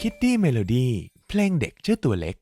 คิดดี้เมโลดี้เพลงเด็กเจ้าตัวเล็ก